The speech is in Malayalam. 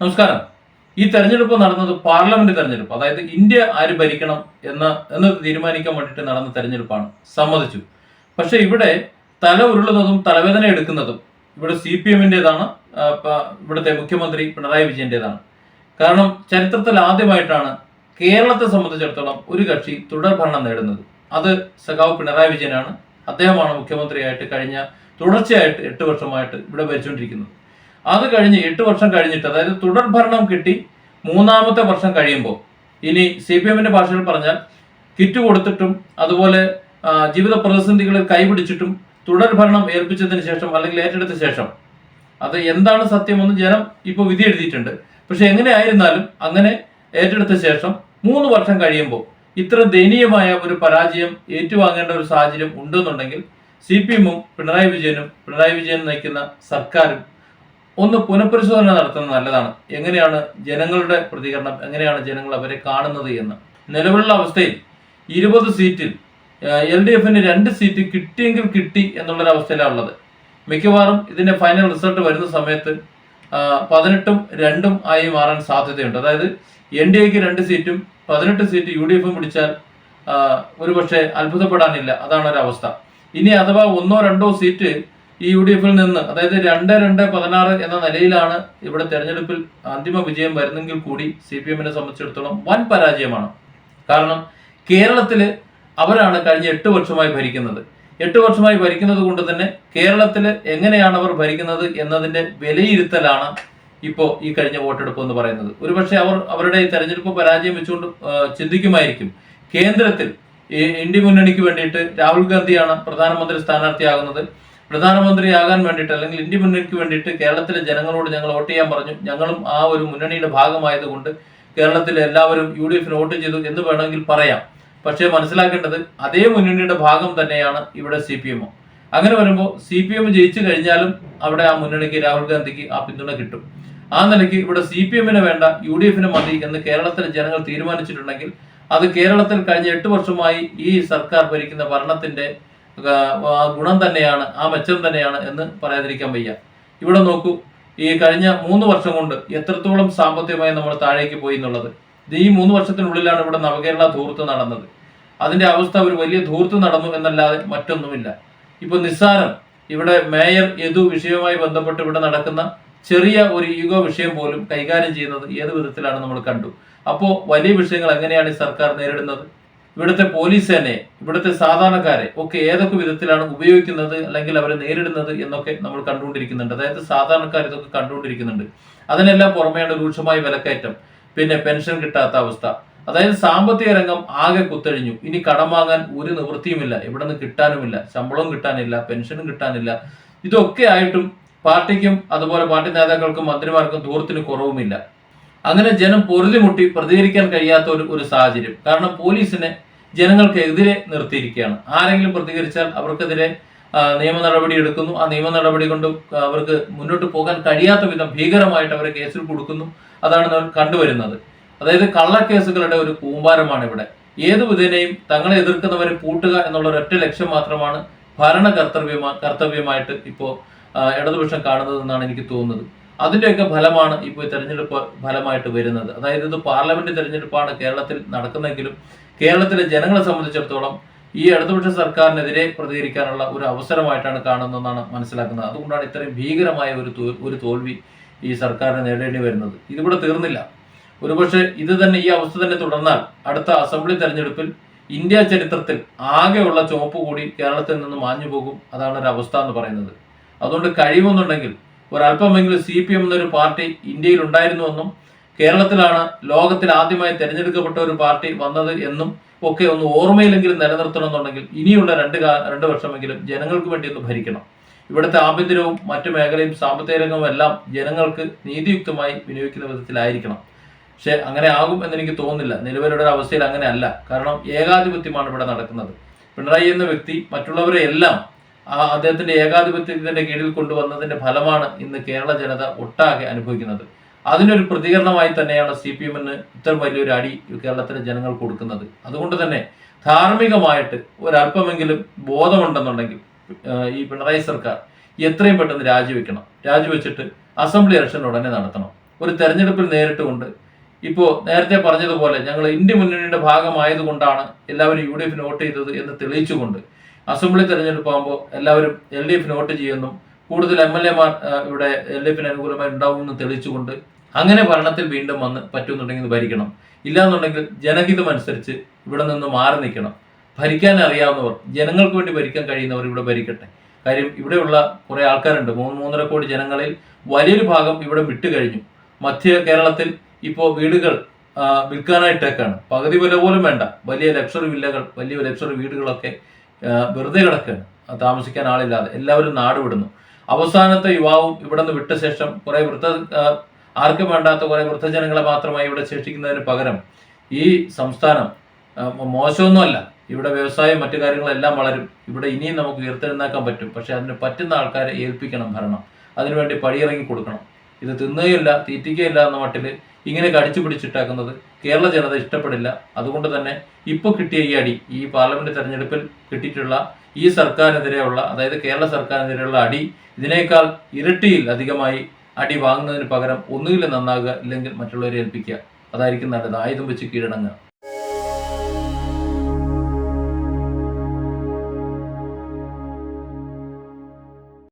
നമസ്കാരം. ഈ തെരഞ്ഞെടുപ്പ് നടന്നത് പാർലമെന്റ് തെരഞ്ഞെടുപ്പ് അതായത് ഇന്ത്യ ആര് ഭരിക്കണം എന്ന് എന്ന് തീരുമാനിക്കാൻ വേണ്ടിയിട്ട് നടന്ന തെരഞ്ഞെടുപ്പാണ്. സമ്മതിച്ചു. പക്ഷെ ഇവിടെ തല ഉരുളുന്നതും തലവേദന എടുക്കുന്നതും ഇവിടെ സി പി എമ്മിന്റെതാണ് ഇവിടുത്തെ മുഖ്യമന്ത്രി പിണറായി വിജയന്റെതാണ് കാരണം ചരിത്രത്തിൽ ആദ്യമായിട്ടാണ് കേരളത്തെ സംബന്ധിച്ചിടത്തോളം ഒരു കക്ഷി തുടർ ഭരണം നേടുന്നത്. അത് സഖാവ് പിണറായി വിജയനാണ്. അദ്ദേഹമാണ് മുഖ്യമന്ത്രിയായിട്ട് കഴിഞ്ഞ തുടർച്ചയായിട്ട് എട്ട് വർഷമായിട്ട് ഇവിടെ ഭരിച്ചുകൊണ്ടിരിക്കുന്നത്. അത് കഴിഞ്ഞ് എട്ട് വർഷം കഴിഞ്ഞിട്ട് അതായത് തുടർ ഭരണം കിട്ടി മൂന്നാമത്തെ വർഷം കഴിയുമ്പോൾ. ഇനി സി പി എമ്മിന്റെ ഭാഷയിൽ പറഞ്ഞാൽ കിറ്റ് കൊടുത്തിട്ടും അതുപോലെ ജീവിത പ്രതിസന്ധികളിൽ കൈപിടിച്ചിട്ടും തുടർ ഭരണം ഏൽപ്പിച്ചതിന് ശേഷം അല്ലെങ്കിൽ ഏറ്റെടുത്ത ശേഷം. അത് എന്താണ് സത്യമെന്ന് ജനം ഇപ്പോൾ വിധി എഴുതിയിട്ടുണ്ട്. പക്ഷെ എങ്ങനെ ആയിരുന്നാലും അങ്ങനെ ഏറ്റെടുത്ത ശേഷം മൂന്ന് വർഷം കഴിയുമ്പോൾ ഇത്ര ദയനീയമായ ഒരു പരാജയം ഏറ്റുവാങ്ങേണ്ട ഒരു സാഹചര്യം ഉണ്ടെന്നുണ്ടെങ്കിൽ സി പി എമ്മും പിണറായി വിജയനും പിണറായി വിജയൻ നയിക്കുന്ന സർക്കാരും ഒന്ന് പുനഃപരിശോധന നടത്തുന്നത് നല്ലതാണ്. എങ്ങനെയാണ് ജനങ്ങളുടെ പ്രതികരണം എങ്ങനെയാണ് ജനങ്ങൾ അവരെ കാണുന്നത് എന്ന്. നിലവിലുള്ള അവസ്ഥയിൽ ഇരുപത് സീറ്റിൽ എൽ ഡി എഫിന് രണ്ട് സീറ്റ് കിട്ടിയെങ്കിൽ കിട്ടി എന്നുള്ളൊരവസ്ഥയിലാണ് ഉള്ളത്. മിക്കവാറും ഇതിന്റെ ഫൈനൽ റിസൾട്ട് വരുന്ന സമയത്ത് പതിനെട്ടും രണ്ടും ആയി മാറാൻ സാധ്യതയുണ്ട്. അതായത് എൻ ഡി എക്ക് രണ്ട് സീറ്റും പതിനെട്ട് സീറ്റ് യു ഡി എഫും പിടിച്ചാൽ ഒരുപക്ഷെ അത്ഭുതപ്പെടാനില്ല. അതാണ് ഒരു അവസ്ഥ ഇനി അഥവാ ഒന്നോ രണ്ടോ സീറ്റ് ഈ യു ഡി എഫിൽ നിന്ന് അതായത് രണ്ട് രണ്ട് പതിനാറ് എന്ന നിലയിലാണ് ഇവിടെ തെരഞ്ഞെടുപ്പിൽ അന്തിമ വിജയം വരുന്നെങ്കിൽ കൂടി സി പി എമ്മിനെ സംബന്ധിച്ചിടത്തോളം വൻ പരാജയമാണ്. കാരണം കേരളത്തിൽ അവരാണ് കഴിഞ്ഞ എട്ട് വർഷമായി ഭരിക്കുന്നത്. എട്ട് വർഷമായി ഭരിക്കുന്നത് കൊണ്ട് തന്നെ കേരളത്തിൽ എങ്ങനെയാണ് അവർ ഭരിക്കുന്നത് എന്നതിന്റെ വിലയിരുത്തലാണ് ഇപ്പോൾ ഈ കഴിഞ്ഞ വോട്ടെടുപ്പ് എന്ന് പറയുന്നത്. ഒരുപക്ഷെ അവർ അവരുടെ ഈ തെരഞ്ഞെടുപ്പ് പരാജയം വെച്ചുകൊണ്ട് ചിന്തിക്കുമായിരിക്കും. കേന്ദ്രത്തിൽ ഇന്ത്യ മുന്നണിക്ക് വേണ്ടിയിട്ട് രാഹുൽ ഗാന്ധിയാണ് പ്രധാനമന്ത്രി സ്ഥാനാർത്ഥിയാകുന്നത്. പ്രധാനമന്ത്രിയാകാൻ വേണ്ടിയിട്ട് അല്ലെങ്കിൽ മുന്നണിക്ക് വേണ്ടിയിട്ട് കേരളത്തിലെ ജനങ്ങളോട് ഞങ്ങൾ വോട്ട് ചെയ്യാൻ പറഞ്ഞു. ഞങ്ങളും ആ ഒരു മുന്നണിയുടെ ഭാഗമായതുകൊണ്ട് കേരളത്തിലെ എല്ലാവരും യു ഡി എഫിന് വോട്ട് ചെയ്തു എന്ന് വേണമെങ്കിൽ പറയാം. പക്ഷേ മനസ്സിലാക്കേണ്ടത് അതേ മുന്നണിയുടെ ഭാഗം തന്നെയാണ് ഇവിടെ സി പി അങ്ങനെ വരുമ്പോൾ സി പി എം ജയിച്ചു കഴിഞ്ഞാലും അവിടെ ആ മുന്നണിക്ക് രാഹുൽ ഗാന്ധിക്ക് ആ പിന്തുണ കിട്ടും. ആ നിലയ്ക്ക് ഇവിടെ സി പി എമ്മിന് വേണ്ട യു ഡി എഫിന് മതി എന്ന് കേരളത്തിലെ ജനങ്ങൾ തീരുമാനിച്ചിട്ടുണ്ടെങ്കിൽ അത് കേരളത്തിൽ കഴിഞ്ഞ എട്ട് വർഷമായി ഈ സർക്കാർ ഭരിക്കുന്ന ഭരണത്തിന്റെ ആ, ഗുണം തന്നെയാണ് ആ മെച്ചം തന്നെയാണ് എന്ന് പറയാതിരിക്കാൻ വയ്യ. ഇവിടെ നോക്കൂ ഈ കഴിഞ്ഞ മൂന്ന് വർഷം കൊണ്ട് എത്രത്തോളം സാമ്പത്തികമായി നമ്മൾ താഴേക്ക് പോയി എന്നുള്ളത്. ഇത് ഈ മൂന്ന് വർഷത്തിനുള്ളിലാണ് ഇവിടെ നവകേരള ധൂർത്ത് നടന്നത്. അതിന്റെ അവസ്ഥ ഒരു വലിയ ധൂർത്ത് നടന്നു എന്നല്ലാതെ മറ്റൊന്നുമില്ല. ഇപ്പൊ നിസ്സാരം ഇവിടെ മേയർ യദു വിഷയവുമായി ബന്ധപ്പെട്ട് ഇവിടെ നടക്കുന്ന ചെറിയ ഒരു ഈഗോ വിഷയം പോലും കൈകാര്യം ചെയ്യുന്നത് ഏത് വിധത്തിലാണ് നമ്മൾ കണ്ടു. അപ്പോൾ വലിയ വിഷയങ്ങൾ എങ്ങനെയാണ് ഈ സർക്കാർ നേരിടുന്നത്? ഇവിടുത്തെ പോലീസ് തന്നെ ഇവിടുത്തെ സാധാരണക്കാരെ ഒക്കെ ഏതൊക്കെ വിധത്തിലാണ് ഉപയോഗിക്കുന്നത് അല്ലെങ്കിൽ അവരെ നേരിടുന്നത് എന്നൊക്കെ നമ്മൾ കണ്ടുകൊണ്ടിരിക്കുന്നുണ്ട്. അതായത് സാധാരണക്കാർ ഇതൊക്കെ കണ്ടുകൊണ്ടിരിക്കുന്നുണ്ട്. അതിനെല്ലാം പുറമെയാണ് രൂക്ഷമായ വിലക്കയറ്റം പിന്നെ പെൻഷൻ കിട്ടാത്ത അവസ്ഥ. അതായത് സാമ്പത്തിക രംഗം ആകെ കുത്തഴിഞ്ഞു. ഇനി കടം വാങ്ങാൻ ഒരു നിവൃത്തിയുമില്ല ഇവിടെ നിന്ന് കിട്ടാനുമില്ല ശമ്പളവും കിട്ടാനില്ല പെൻഷനും കിട്ടാനില്ല. ഇതൊക്കെ ആയിട്ടും പാർട്ടിക്കും അതുപോലെ പാർട്ടി നേതാക്കൾക്കും മന്ത്രിമാർക്കും ദൂരത്തിന് കുറവുമില്ല. അങ്ങനെ ജനം പൊറുതിമുട്ടി പ്രതികരിക്കാൻ കഴിയാത്ത ഒരു ഒരു സാഹചര്യം. കാരണം പോലീസിനെ ജനങ്ങൾക്ക് എതിരെ നിർത്തിയിരിക്കുകയാണ്. ആരെങ്കിലും പ്രതികരിച്ചാൽ അവർക്കെതിരെ നിയമ നടപടി എടുക്കുന്നു. ആ നിയമ നടപടി കൊണ്ട് അവർക്ക് മുന്നോട്ട് പോകാൻ കഴിയാത്ത വിധം ഭീകരമായിട്ട് അവരെ കേസിൽ കൊടുക്കുന്നു. അതാണ് കണ്ടുവരുന്നത്. അതായത് കള്ളക്കേസുകളുടെ ഒരു കൂമ്പാരമാണ് ഇവിടെ ഏതു വിധേനയും തങ്ങളെ എതിർക്കുന്നവരെ പൂട്ടുക എന്നുള്ള ഒരൊറ്റ ലക്ഷ്യം മാത്രമാണ് ഭരണ കർത്തവ്യമാ കർത്തവ്യമായിട്ട് ഇപ്പോൾ ഇടതുപക്ഷം കാണുന്നതെന്നാണ് എനിക്ക് തോന്നുന്നത്. അതിന്റെയൊക്കെ ഫലമാണ് ഇപ്പോൾ തെരഞ്ഞെടുപ്പ് ഫലമായിട്ട് വരുന്നത്. അതായത് ഇത് പാർലമെന്റ് തെരഞ്ഞെടുപ്പാണ് കേരളത്തിൽ നടക്കുന്നെങ്കിലും കേരളത്തിലെ ജനങ്ങളെ സംബന്ധിച്ചിടത്തോളം ഈ ഇടതുപക്ഷ സർക്കാരിനെതിരെ പ്രതികരിക്കാനുള്ള ഒരു അവസരമായിട്ടാണ് കാണുന്നതെന്നാണ് മനസ്സിലാക്കുന്നത്. അതുകൊണ്ടാണ് ഇത്രയും ഭീകരമായ ഒരു ഒരു തോൽവി ഈ സർക്കാരിന് നേടേണ്ടി വരുന്നത്. ഇതിവിടെ തീർന്നില്ല. ഒരുപക്ഷെ ഇത് തന്നെ ഈ അവസ്ഥ തന്നെ തുടർന്നാൽ അടുത്ത അസംബ്ലി തെരഞ്ഞെടുപ്പിൽ ഇന്ത്യ ചരിത്രത്തിൽ ആകെയുള്ള ചുവപ്പ് കൂടി കേരളത്തിൽ നിന്ന് മാഞ്ഞു പോകും അതാണ് ഒരു അവസ്ഥ എന്ന് പറയുന്നത്. അതുകൊണ്ട് കഴിയുമെന്നുണ്ടെങ്കിൽ ഒരല്പമെങ്കിലും സി പി എം എന്നൊരു പാർട്ടി ഇന്ത്യയിൽ ഉണ്ടായിരുന്നുവെന്നും കേരളത്തിലാണ് ലോകത്തിൽ ആദ്യമായി തെരഞ്ഞെടുക്കപ്പെട്ട ഒരു പാർട്ടി വന്നത് എന്നും ഒക്കെ ഒന്ന് ഓർമ്മയിലെങ്കിലും നിലനിർത്തണമെന്നുണ്ടെങ്കിൽ ഇനിയുള്ള രണ്ട് രണ്ട് വർഷമെങ്കിലും ജനങ്ങൾക്ക് വേണ്ടി ഒന്ന് ഭരിക്കണം. ഇവിടുത്തെ ആഭ്യന്തരവും മറ്റു മേഖലയും സാമ്പത്തിക രംഗവും എല്ലാം ജനങ്ങൾക്ക് നീതിയുക്തമായി വിനിയോഗിക്കുന്ന വിധത്തിലായിരിക്കണം. പക്ഷെ അങ്ങനെ ആകും എന്ന് എനിക്ക് തോന്നുന്നില്ല. നിലവിലുള്ള ഒരു അവസ്ഥയിൽ അങ്ങനെ അല്ല. കാരണം ഏകാധിപത്യമാണ് ഇവിടെ നടക്കുന്നത്. പിണറായി എന്ന വ്യക്തി മറ്റുള്ളവരെ എല്ലാം അദ്ദേഹത്തിന്റെ ഏകാധിപത്യത്തിന്റെ കീഴിൽ കൊണ്ടുവന്നതിന്റെ ഫലമാണ് ഇന്ന് കേരള ജനത ഒട്ടാകെ അനുഭവിക്കുന്നത്. അതിനൊരു പ്രതികരണമായി തന്നെയാണ് സി പി എമ്മിന് ഇത്തരം വലിയൊരു അടി കേരളത്തിലെ ജനങ്ങൾ കൊടുക്കുന്നത്. അതുകൊണ്ട് തന്നെ ധാർമ്മികമായിട്ട് ഒരല്പമെങ്കിലും ബോധമുണ്ടെന്നുണ്ടെങ്കിൽ ഈ പിണറായി സർക്കാർ എത്രയും പെട്ടെന്ന് രാജിവെക്കണം. രാജിവെച്ചിട്ട് അസംബ്ലി ഇലക്ഷൻ ഉടനെ നടത്തണം. ഒരു തെരഞ്ഞെടുപ്പിൽ നേരിട്ടുകൊണ്ട് ഇപ്പോൾ നേരത്തെ പറഞ്ഞതുപോലെ ഞങ്ങൾ ഇന്ത്യ മുന്നണിയുടെ ഭാഗമായതുകൊണ്ടാണ് എല്ലാവരും യു ഡി എഫിന് വോട്ട് ചെയ്തത് എന്ന് തെളിയിച്ചുകൊണ്ട് അസംബ്ലി തെരഞ്ഞെടുപ്പാകുമ്പോൾ എല്ലാവരും എൽ ഡി എഫിന് വോട്ട് ചെയ്യുന്നു കൂടുതൽ എം എൽ എമാർ ഇവിടെ എൽ ഡി എഫിന് അനുകൂലമായി ഉണ്ടാവുമെന്ന് തെളിയിച്ചുകൊണ്ട് അങ്ങനെ ഭരണത്തിൽ വീണ്ടും വന്ന് പറ്റുന്നുണ്ടെങ്കിൽ ഭരിക്കണം. ഇല്ലാന്നുണ്ടെങ്കിൽ ജനഹിതം അനുസരിച്ച് ഇവിടെ നിന്ന് മാറി നിൽക്കണം. ഭരിക്കാൻ അറിയാവുന്നവർ ജനങ്ങൾക്ക് വേണ്ടി ഭരിക്കാൻ കഴിയുന്നവർ ഇവിടെ ഭരിക്കട്ടെ. കാര്യം ഇവിടെയുള്ള കുറെ ആൾക്കാരുണ്ട്. മൂന്ന് മൂന്നര കോടി ജനങ്ങളിൽ വലിയൊരു ഭാഗം ഇവിടെ വിട്ടു കഴിഞ്ഞു. മധ്യ കേരളത്തിൽ ഇപ്പോൾ വീടുകൾ വിൽക്കാനായിട്ടേക്കാണ്. പകുതി വില പോലും വേണ്ട. വലിയ ലക്ഷറി വില്ലകൾ വലിയ ലക്ഷറി വീടുകളൊക്കെ വെറുതെ കിടക്കുകയാണ് താമസിക്കാൻ ആളില്ലാതെ. എല്ലാവരും നാട് വിടുന്നു. അവസാനത്തെ യുവാവും ഇവിടെ നിന്ന് വിട്ട ശേഷം കുറെ വൃദ്ധ ആർക്കും വേണ്ടാത്ത കുറെ വൃദ്ധജനങ്ങളെ മാത്രമായി ഇവിടെ ശേഷിക്കുന്നതിന് പകരം ഈ സംസ്ഥാനം മോശമൊന്നുമല്ല. ഇവിടെ വ്യവസായം മറ്റു കാര്യങ്ങളെല്ലാം വളരും. ഇവിടെ ഇനിയും നമുക്ക് ഉയർത്തെഴുന്നേക്കാൻ പറ്റും. പക്ഷെ അതിന് പറ്റുന്ന ആൾക്കാരെ ഏൽപ്പിക്കണം ഭരണം. അതിനുവേണ്ടി പടിയിറങ്ങി കൊടുക്കണം. ഇത് തിന്നുകയില്ല തീറ്റിക്കുകയില്ല എന്ന മട്ടിൽ ഇങ്ങനെ കടിച്ചു പിടിച്ചിട്ടാക്കുന്നത് കേരള ജനത ഇഷ്ടപ്പെടില്ല. അതുകൊണ്ട് തന്നെ ഇപ്പോൾ കിട്ടിയ ഈ അടി ഈ പാർലമെന്റ് തെരഞ്ഞെടുപ്പിൽ കിട്ടിയിട്ടുള്ള ഈ സർക്കാരിനെതിരെയുള്ള അതായത് കേരള സർക്കാരിനെതിരെയുള്ള അടി ഇതിനേക്കാൾ ഇരട്ടിയിൽ അധികമായി അടി വാങ്ങുന്നതിന് പകരം ഒന്നുകിൽ നന്നാകുക ഇല്ലെങ്കിൽ മറ്റുള്ളവരെ ഏൽപ്പിക്കുക. അതായിരിക്കും നല്ലത്. ആയുധം വെച്ച് കീഴടങ്ങുക.